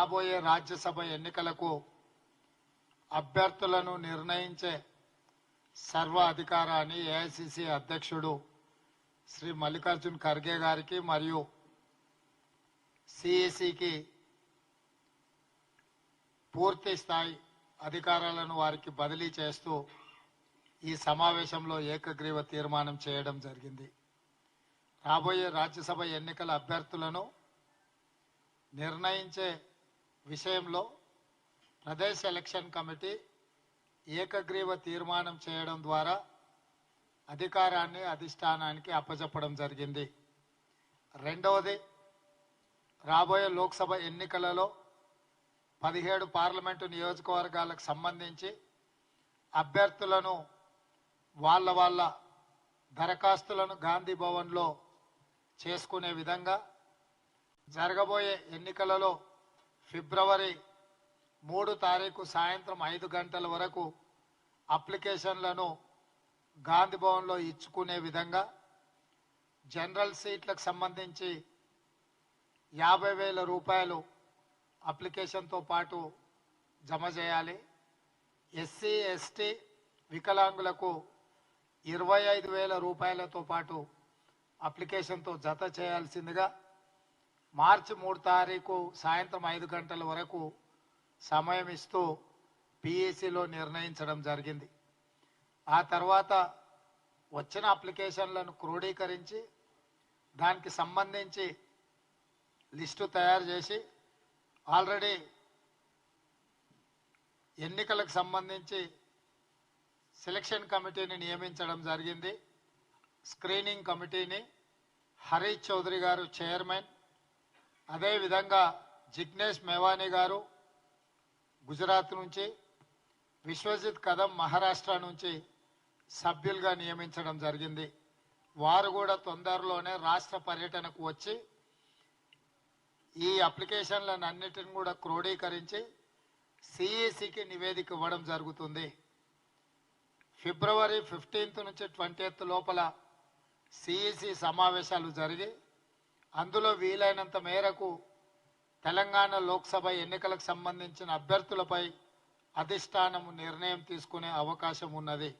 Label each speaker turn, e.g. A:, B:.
A: రాబోయే రాజ్యసభ ఎన్నికలకు అభ్యర్థులను నిర్ణయించే సర్వ అధికారాన్ని ఏఐసిసి అధ్యక్షుడు శ్రీ మల్లికార్జున్ ఖర్గే గారికి మరియు సిఈసికి పూర్తి స్థాయి అధికారాలను వారికి బదిలీ చేస్తూ ఈ సమావేశంలో ఏకగ్రీవ తీర్మానం చేయడం జరిగింది. రాబోయే రాజ్యసభ ఎన్నికల అభ్యర్థులను నిర్ణయించే విషయంలో ప్రదేశ్ ఎలక్షన్ కమిటీ ఏకగ్రీవ తీర్మానం చేయడం ద్వారా అధికారాన్ని అధిష్టానానికి అప్పచెప్పడం జరిగింది. రెండవది రాబోయే లోక్సభ ఎన్నికలలో పదిహేడు పార్లమెంటు నియోజకవర్గాలకు సంబంధించి అభ్యర్థులను వాళ్ళ వాళ్ళ దరఖాస్తులను గాంధీ భవన్లో చేసుకునే విధంగా జరగబోయే ఎన్నికలలో ఫిబ్రవరి మూడు తారీఖు సాయంత్రం ఐదు గంటల వరకు అప్లికేషన్లను గాంధీ భవన్లో ఇచ్చుకునే విధంగా జనరల్ సీట్లకు సంబంధించి యాభై వేల రూపాయలు అప్లికేషన్తో పాటు జమ చేయాలి. ఎస్సీ ఎస్టీ వికలాంగులకు ఇరవై ఐదు వేల రూపాయలతో పాటు అప్లికేషన్తో జత చేయాల్సిందిగా మార్చి మూడు తారీఖు సాయంత్రం ఐదు గంటల వరకు సమయం ఇస్తూ పిఈసిలో నిర్ణయించడం జరిగింది. ఆ తర్వాత వచ్చిన అప్లికేషన్లను క్రోడీకరించి దానికి సంబంధించి లిస్టు తయారు చేసి ఆల్రెడీ ఎన్నికలకు సంబంధించి సెలక్షన్ కమిటీని నియమించడం జరిగింది. స్క్రీనింగ్ కమిటీని హరీష్ చౌదరి గారు చైర్మన్ అదేవిధంగా జిగ్నేష్ మేవానీ గారు గుజరాత్ నుంచి విశ్వజిత్ కదం మహారాష్ట్ర నుంచి సభ్యులుగా నియమించడం జరిగింది. వారు కూడా తొందరలోనే రాష్ట్ర పర్యటనకు వచ్చి ఈ అప్లికేషన్లను అన్నిటిని కూడా క్రోడీకరించి సిఈసికి నివేదిక ఇవ్వడం జరుగుతుంది. ఫిబ్రవరి ఫిఫ్టీన్త్ నుంచి ట్వంటీ లోపల సిఈసి సమావేశాలు జరిగి అందులో వీలైనంత మేరకు తెలంగాణ లోక్సభ ఎన్నికలకు సంబంధించిన అభ్యర్థులపై అధిష్టానము నిర్ణయం తీసుకునే అవకాశం ఉన్నది.